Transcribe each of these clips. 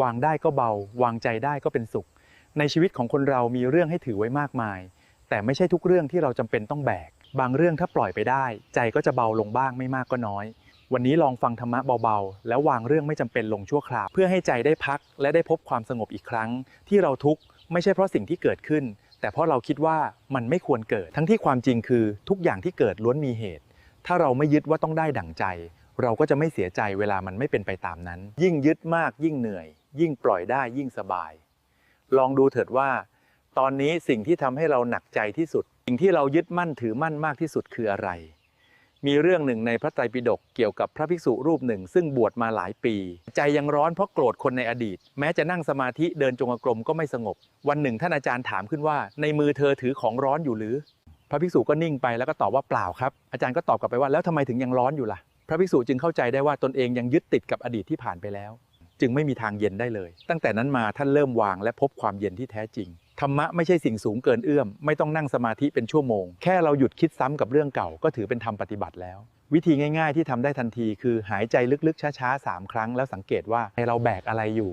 วางได้ก็เบา วางใจได้ก็เป็นสุข ในชีวิตของคนเรามีเรื่องให้ถือไว้มากมาย แต่ไม่ใช่ทุกเรื่องที่เราจำเป็นต้องแบก บางเรื่องถ้าปล่อยไปได้ ใจก็จะเบาลงบ้างไม่มากก็น้อย วันนี้ลองฟังธรรมะเบาๆ แล้ววางเรื่องไม่จำเป็นลงชั่วคราว เพื่อให้ใจได้พักและได้พบความสงบอีกครั้ง ที่เราทุกข์ไม่ใช่เพราะสิ่งที่เกิดขึ้น แต่เพราะเราคิดว่ามันไม่ควรเกิด ทั้งที่ความจริงคือทุกอย่างที่เกิดล้วนมีเหตุ ถ้าเราไม่ยึดว่าต้องได้ดั่งใจเราก็จะไม่เสียใจเวลามันไม่เป็นไปตามนั้น ยิ่งยึดมากยิ่งเหนื่อย ยิ่งปล่อยได้ยิ่งสบาย ลองดูเถิดว่า ตอนนี้สิ่งที่ทำให้เราหนักใจที่สุด สิ่งที่เรายึดมั่นถือมั่นมากที่สุดคืออะไร มีเรื่องหนึ่งในพระไตรปิฎกเกี่ยวกับพระภิกษุรูปหนึ่ง ซึ่งบวชมาหลายปี ใจยังร้อนเพราะโกรธคนในอดีต แม้จะนั่งสมาธิเดินจงกรมก็ไม่สงบ วันหนึ่งท่านอาจารย์ถามขึ้นว่า ในมือเธอถือของร้อนอยู่หรือ พระภิกษุก็นิ่งไปแล้วก็ตอบว่าเปล่าครับ อาจารย์ก็ตอบกลับไปว่าแล้วทำไมถึงยังร้อนอยู่ล่ะพระภิกษุจึงเข้าใจได้ว่าตนเองยังยึดติดกับอดีตที่ผ่านไปแล้ว จึงไม่มีทางเย็นได้เลย ตั้งแต่นั้นมาท่านเริ่มวางและพบความเย็นที่แท้จริงธรรมะไม่ใช่สิ่งสูงเกินเอื้อม ไม่ต้องนั่งสมาธิเป็นชั่วโมง แค่เราหยุดคิดซ้ำกับเรื่องเก่าก็ถือเป็นธรรมปฏิบัติแล้ว วิธีง่ายๆที่ทำได้ทันทีคือหายใจลึกๆ ช้าๆสามครั้ง แล้วสังเกตว่าเราแบกอะไรอยู่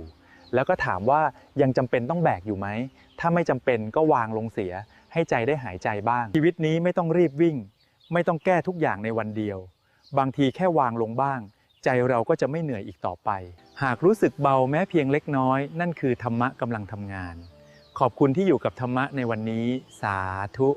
แล้วก็ถามว่ายังจำเป็นต้องแบกอยู่ไหม ถ้าไม่จำเป็นก็วางลงเสีย ให้ใจได้หายใจบ้าง ชีวิตนี้ไม่ต้องรีบวิ่ง ไม่ต้องแก้ทุกอย่างในวันเดียว บางทีแค่วางลงบ้าง ใจเราก็จะไม่เหนื่อยอีกต่อไป หากรู้สึกเบาแม้เพียงเล็กน้อย นั่นคือธรรมะกำลังทำงาน ขอบคุณที่อยู่กับธรรมะในวันนี้ สาธุ